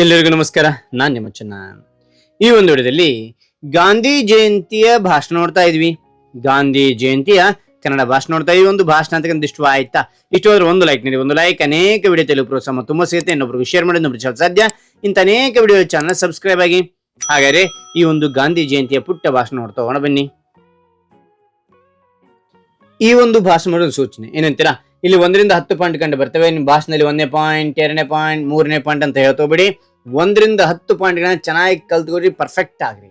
ಎಲ್ಲರಿಗೂ ನಮಸ್ಕಾರ. ನಾನ್ ನಿಮ್ಮ ಚೆನ್ನ. ಈ ಒಂದು ವಿಡಿಯೋದಲ್ಲಿ ಗಾಂಧಿ ಜಯಂತಿಯ ಭಾಷಣ ನೋಡ್ತಾ ಇದ್ವಿ. ಗಾಂಧಿ ಜಯಂತಿಯ ಕನ್ನಡ ಭಾಷಣ ನೋಡ್ತಾ ಇದ್ವಿ. ಒಂದು ಭಾಷಣ ಅಂತಕ್ಕಂಥ ಇಷ್ಟು ಆಯ್ತಾ? ಇಷ್ಟು ಇಷ್ಟವಾದ್ರೆ ಒಂದು ಲೈಕ್ ನೀಡಿ, ಒಂದು ಲೈಕ್ ಅನೇಕ ವಿಡಿಯೋ ತೆಲುಗು ಪ್ರೋತ್ಸಾಹ ತುಂಬ ಸಿಗುತ್ತೆ. ಇನ್ನೊಬ್ರಿಗೆ ಶೇರ್ ಮಾಡಿ, ಇನ್ನೊಬ್ರು ಸಾಧ್ಯ? ಇಂಥ ಅನೇಕ ವಿಡಿಯೋ ಚಾನಲ್ ಸಬ್ಸ್ಕ್ರೈಬ್ ಆಗಿ. ಹಾಗಾದ್ರೆ ಈ ಒಂದು ಗಾಂಧಿ ಜಯಂತಿಯ ಪುಟ್ಟ ಭಾಷಣ ನೋಡ್ತಾ ಹೋಗೋಣ ಬನ್ನಿ. ಈ ಒಂದು ಭಾಷಣ ಮಾಡೋದು ಸೂಚನೆ. ಏನಂತೀರಾ? ಇಲ್ಲಿ ಒಂದರಿಂದ ಹತ್ತು ಪಾಯಿಂಟ್ ಕಂಡು ಬರ್ತವೆ. ನಿಮ್ಮ ಭಾಷಣದಲ್ಲಿ ಒಂದನೇ ಪಾಯಿಂಟ್ ಎರಡನೇ ಪಾಯಿಂಟ್ ಮೂರನೇ ಪಾಯಿಂಟ್ ಅಂತ ಹೇಳ್ತೋಬಿಡಿ ಒಂದರಿಂದ ಹತ್ತು ಪಾಯಿಂಟ್ಗಳನ್ನ ಚೆನ್ನಾಗಿ ಕಲ್ತ್ಕೊಡ್ರಿ ಪರ್ಫೆಕ್ಟ್ ಆಗ್ರಿ.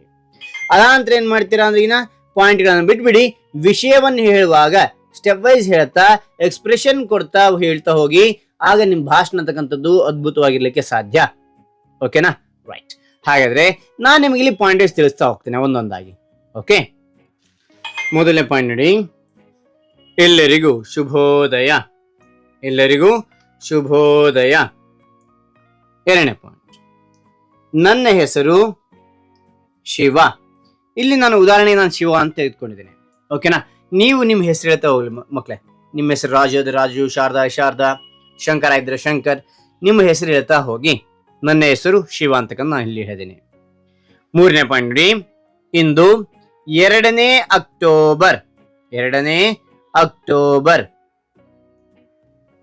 ಅದಾನಂತರ ಏನ್ ಮಾಡ್ತೀರಾ ಅಂದ್ರೆ ಈಗ ಪಾಯಿಂಟ್ಗಳನ್ನು ಬಿಟ್ಬಿಡಿ. ವಿಷಯವನ್ನು ಹೇಳುವಾಗ ಸ್ಟೆಪ್ ವೈಸ್ ಹೇಳ್ತಾ ಎಕ್ಸ್ಪ್ರೆಷನ್ ಕೊಡ್ತಾ ಹೇಳ್ತಾ ಹೋಗಿ, ಆಗ ನಿಮ್ ಭಾಷಣ ಅಂತಕ್ಕಂಥದ್ದು ಅದ್ಭುತವಾಗಿರ್ಲಿಕ್ಕೆ ಸಾಧ್ಯ. ಓಕೆನಾ ರೈಟ್ ಹಾಗಾದ್ರೆ ನಾನು ನಿಮಗೆ ಇಲ್ಲಿ ಪಾಯಿಂಟ್ ವೈಸ್ ತಿಳಿಸ್ತಾ ಹೋಗ್ತೇನೆ ಒಂದೊಂದಾಗಿ. ಓಕೆ ಮೊದಲನೇ ಪಾಯಿಂಟ್ ನೋಡಿ. ಎಲ್ಲರಿಗೂ ಶುಭೋದಯ. ಎಲ್ಲರಿಗೂ ಶುಭೋದಯ. ಎರಡನೇ ಪಾಯಿಂಟ್ ನನ್ನ ಹೆಸರು ಶಿವ. ಇಲ್ಲಿ ನಾನು ಉದಾಹರಣೆ ನಾನು ಶಿವ ಅಂತ ತೆಗೆದುಕೊಂಡಿದ್ದೇನೆ. ಓಕೆನಾ ನೀವು ನಿಮ್ಮ ಹೆಸರು ಹೇಳ್ತಾ ಹೋಗ್ಲಿ ಮಕ್ಕಳೇ ನಿಮ್ಮ ಹೆಸರು ರಾಜು ರಾಜು, ಶಾರದಾ ಶಾರದಾ, ಶಂಕರ ಇದ್ರೆ ಶಂಕರ್. ನಿಮ್ಮ ಹೆಸರು ಹೇಳ್ತಾ ಹೋಗಿ. ನನ್ನ ಹೆಸರು ಶಿವ ಅಂತಕ್ಕಂಥ ನಾನು ಇಲ್ಲಿ ಹೇಳಿದ್ದೀನಿ. ಮೂರನೇ ಪಾಯಿಂಟ್ ನೋಡಿ. ಇಂದು ಎರಡನೇ ಅಕ್ಟೋಬರ್. ಎರಡನೇ ಅಕ್ಟೋಬರ್.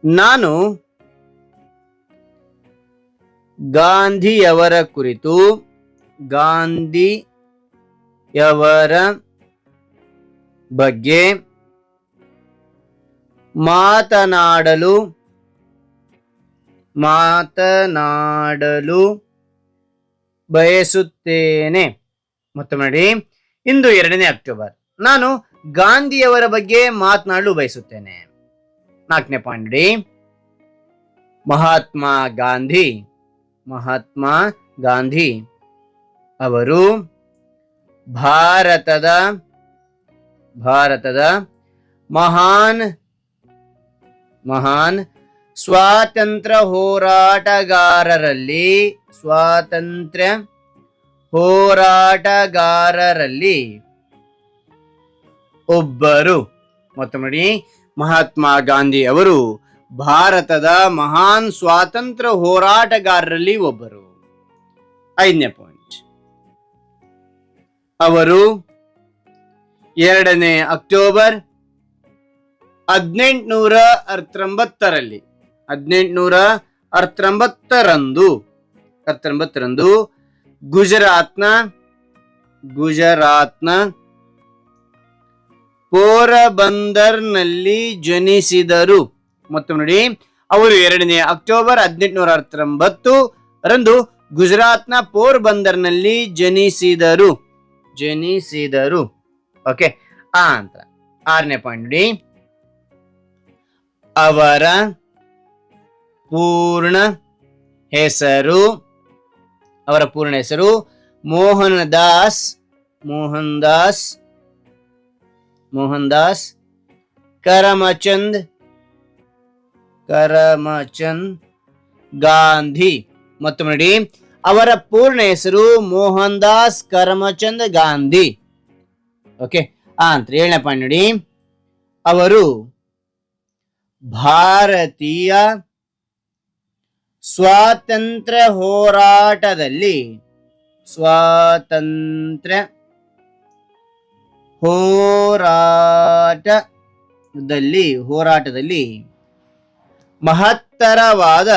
ನಾನು ಗಾಂಧಿಯವರ ಕುರಿತು ಗಾಂಧಿಯವರ ಬಗ್ಗೆ ಮಾತನಾಡಲು ಮಾತನಾಡಲು ಬಯಸುತ್ತೇನೆ. ಮತ್ತು ಮಾಡಿ ಇಂದು ಎರಡನೇ ಅಕ್ಟೋಬರ್. ನಾನು ಗಾಂಧಿಯವರ ಬಗ್ಗೆ ಮಾತನಾಡಲು ಬಯಸುತ್ತೇನೆ. ನಾಲ್ಕನೇ ಪಾಯಿಂಟ್ ಡಿ ಮಹಾತ್ಮ ಗಾಂಧಿ ಮಹಾತ್ಮ ಗಾಂಧಿ ಅವರು ಭಾರತದ ಭಾರತದ ಮಹಾನ್ ಮಹಾನ್ ಸ್ವಾತಂತ್ರ್ಯ ಹೋರಾಟಗಾರರಲ್ಲಿ ಸ್ವಾತಂತ್ರ್ಯ ಹೋರಾಟಗಾರರಲ್ಲಿ ಒಬ್ಬರು. ಮತ್ತು ನೋಡಿ, ಮಹಾತ್ಮ ಗಾಂಧಿ ಅವರು ಭಾರತದ ಮಹಾನ್ ಸ್ವಾತಂತ್ರ್ಯ ಹೋರಾಟಗಾರರಲ್ಲಿ ಒಬ್ಬರು. ಐದನೇ ಪಾಯಿಂಟ್ ಅವರು ಎರಡನೇ ಅಕ್ಟೋಬರ್ ಹದಿನೆಂಟುನೂರ ಹತ್ತೊಂಬತ್ತರಲ್ಲಿ, ಹದಿನೆಂಟುನೂರ ಹತ್ತೊಂಬತ್ತರಂದು ಹತ್ತೊಂಬತ್ತರಂದು ಗುಜರಾತ್ನ ಗುಜರಾತ್ನ ಪೋರಬಂದರ್ನಲ್ಲಿ ಜನಿಸಿದರು. ಮತ್ತು ನೋಡಿ, ಅವರು ಎರಡನೇ ಅಕ್ಟೋಬರ್ ಹದಿನೆಂಟುನೂರ ಹತ್ತೊಂಬತ್ತು ರಂದು ಗುಜರಾತ್ನ ಪೋರ್ಬಂದರ್ನಲ್ಲಿ ಜನಿಸಿದರು. ಜನಿಸಿದರು. ಓಕೆ, ಆ ಅಂತ ಆರನೇ ಪಾಯಿಂಟ್ ನೋಡಿ. ಅವರ ಪೂರ್ಣ ಹೆಸರು, ಅವರ ಪೂರ್ಣ ಹೆಸರು ಮೋಹನ್ ದಾಸ್ ಮೋಹನ್ ದಾಸ್ ಮೋಹನ್ ದಾಸ್ ಕರಮಚಂದ್ ಕರಮಚಂದ್ ಗಾಂಧಿ. ಮತ್ತು ನೋಡಿ, ಅವರ ಪೂರ್ಣ ಹೆಸರು ಮೋಹನ್ ದಾಸ್ ಕರಮಚಂದ್ ಗಾಂಧಿ. ಓಕೆ ಅಂತ ಪಾಯಿಂಟ್ ನೋಡಿ, ಅವರು ಭಾರತೀಯ ಸ್ವಾತಂತ್ರ್ಯ ಹೋರಾಟದಲ್ಲಿ ಸ್ವಾತಂತ್ರ್ಯ ಹೋರಾಟದಲ್ಲಿ ಹೋರಾಟದಲ್ಲಿ ಮಹತ್ತರವಾದ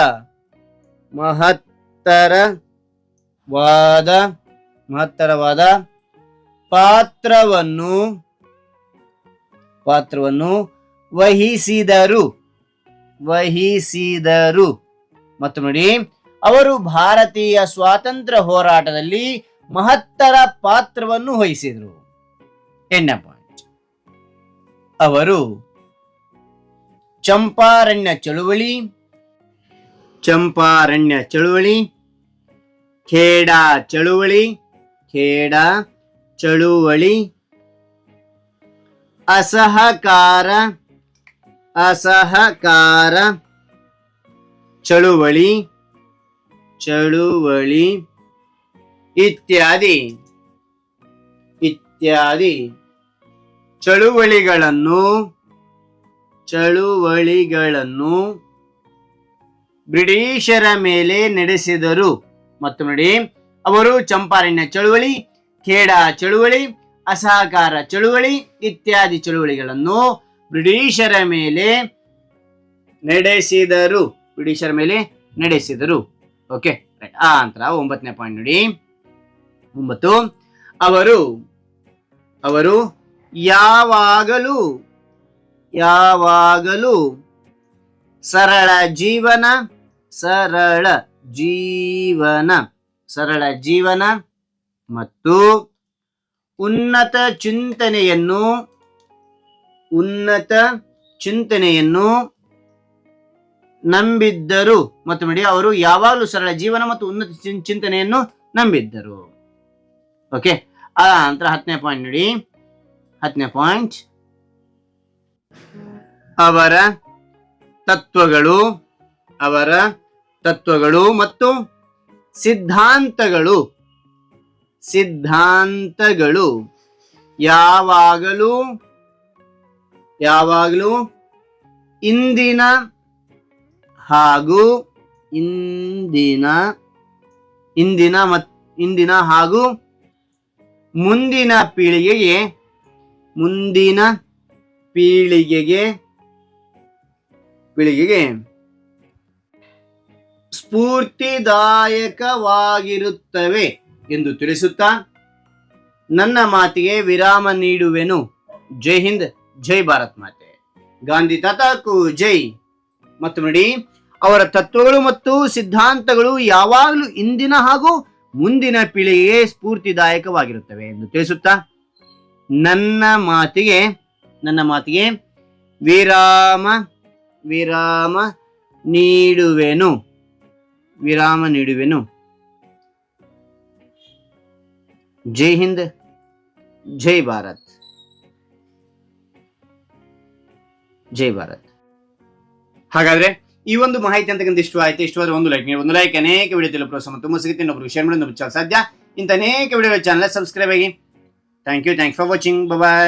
ಮಹತ್ತರವಾದ ಮಹತ್ತರವಾದ ಪಾತ್ರವನ್ನು ಪಾತ್ರವನ್ನು ವಹಿಸಿದರು ವಹಿಸಿದರು. ಮತ್ತು ನೋಡಿ, ಅವರು ಭಾರತೀಯ ಸ್ವಾತಂತ್ರ್ಯ ಹೋರಾಟದಲ್ಲಿ ಮಹತ್ತರ ಪಾತ್ರವನ್ನು ವಹಿಸಿದರು. ಎಂಟನೇ ಪಾಯಿಂಟ್ ಅವರು ಚಂಪಾರಣ್ಯ ಚಳುವಳಿ ಚಂಪಾರಣ್ಯ ಚಳುವಳಿ, ಖೇಡಾ ಚಳುವಳಿ ಖೇಡಾ ಚಳುವಳಿ, ಅಸಹಕಾರ ಅಸಹಕಾರ ಚಳುವಳಿ ಚಳುವಳಿ ಇತ್ಯಾದಿ. ಇತ್ಯಾದಿ. ಚಳುವಳಿಗಳನ್ನು ಚಳುವಳಿಗಳನ್ನು ಬ್ರಿಟಿಷರ ಮೇಲೆ ನಡೆಸಿದರು. ಮತ್ತು ನೋಡಿ, ಅವರು ಚಂಪಾರಣ್ಯ ಚಳುವಳಿ, ಖೇಡಾ ಚಳುವಳಿ, ಅಸಹಕಾರ ಚಳುವಳಿ ಇತ್ಯಾದಿ ಚಳುವಳಿಗಳನ್ನು ಬ್ರಿಟಿಷರ ಮೇಲೆ ನಡೆಸಿದರು. ಬ್ರಿಟಿಷರ ಮೇಲೆ ನಡೆಸಿದರು. ಓಕೆ ಆ ನಂತರ ಒಂಬತ್ತನೇ ಪಾಯಿಂಟ್ ನೋಡಿ. ಒಂಬತ್ತು. ಅವರು ಅವರು ಯಾವಾಗಲೂ ಯಾವಾಗಲೂ ಸರಳ ಜೀವನ ಸರಳ ಜೀವನ ಸರಳ ಜೀವನ ಮತ್ತು ಉನ್ನತ ಚಿಂತನೆಯನ್ನು ಉನ್ನತ ಚಿಂತನೆಯನ್ನು ನಂಬಿದ್ದರು. ಮತ್ತು ನೋಡಿ, ಅವರು ಯಾವಾಗಲೂ ಸರಳ ಜೀವನ ಮತ್ತು ಉನ್ನತ ಚಿಂತನೆಯನ್ನು ನಂಬಿದ್ದರು. ಓಕೆ ಆ ನಂತರ ಹತ್ತನೇ ಪಾಯಿಂಟ್ ನೋಡಿ. ಹತ್ತನೇ ಪಾಯಿಂಟ್ ಅವರ ತತ್ವಗಳು ಅವರ ತತ್ವಗಳು ಮತ್ತು ಸಿದ್ಧಾಂತಗಳು. ಸಿದ್ಧಾಂತಗಳು ಯಾವಾಗಲೂ ಯಾವಾಗಲೂ ಇಂದಿನ ಹಾಗೂ ಇಂದಿನ ಇಂದಿನ ಮತ್, ಇಂದಿನ ಹಾಗೂ ಮುಂದಿನ ಪೀಳಿಗೆಗೆ ಮುಂದಿನ ಪೀಳಿಗೆಗೆ ಪೀಳಿಗೆಗೆ. ಸ್ಫೂರ್ತಿದಾಯಕವಾಗಿರುತ್ತವೆ ಎಂದು ತಿಳಿಸುತ್ತಾ, ನನ್ನ ಮಾತಿಗೆ ವಿರಾಮ ನೀಡುವೆನು. ಜೈ ಹಿಂದ್, ಜೈ ಭಾರತ್ ಮಾತೆ. ಗಾಂಧಿ ತಾತಾಕು, ಜೈ. ಮತ್ತು ನೋಡಿ, ಅವರ ತತ್ವಗಳು ಮತ್ತು ಸಿದ್ಧಾಂತಗಳು ಯಾವಾಗಲೂ ಇಂದಿನ ಹಾಗೂ ಮುಂದಿನ ಪೀಳಿಗೆಗೆ ಸ್ಫೂರ್ತಿದಾಯಕವಾಗಿರುತ್ತವೆ ಎಂದು ತಿಳಿಸುತ್ತಾ, ನನ್ನ ಮಾತಿಗೆ ನನ್ನ ಮಾತಿಗೆ ವಿರಾಮ ವಿರಾಮ ನೀಡುವೆನು. ವಿರಾಮ ನೀಡುವೆನು. ಜೈ ಹಿಂದ್, ಜೈ ಭಾರತ್. ಜೈ ಭಾರತ್. ಹಾಗಾದ್ರೆ ಈ ಒಂದು ಮಾಹಿತಿ ಅಂತಕ್ಕಂಥ ಇಷ್ಟ ಆಯ್ತು ಇಷ್ಟವಾದ್ರೆ ಒಂದು ಲೈಕ್ ನೀವು ಒಂದು ಲೈಕ್ ಅನೇಕ ವಿಡಿಯೋ ತಿಳಿಯಲು ಪ್ರೋತ್ಸಾಹ ತುಂಬ ಸಿಗುತ್ತೆ. ವಿಷಯ ಶೇರ್ ಮಾಡಿ ಸಾಧ್ಯ. ಇಂಥ ಅನೇಕ ವಿಡಿಯೋ ಚಾನಲ್ ಸಬ್ಸ್ಕ್ರೈಬ್ ಆಗಿ. Thank you thank for watching bye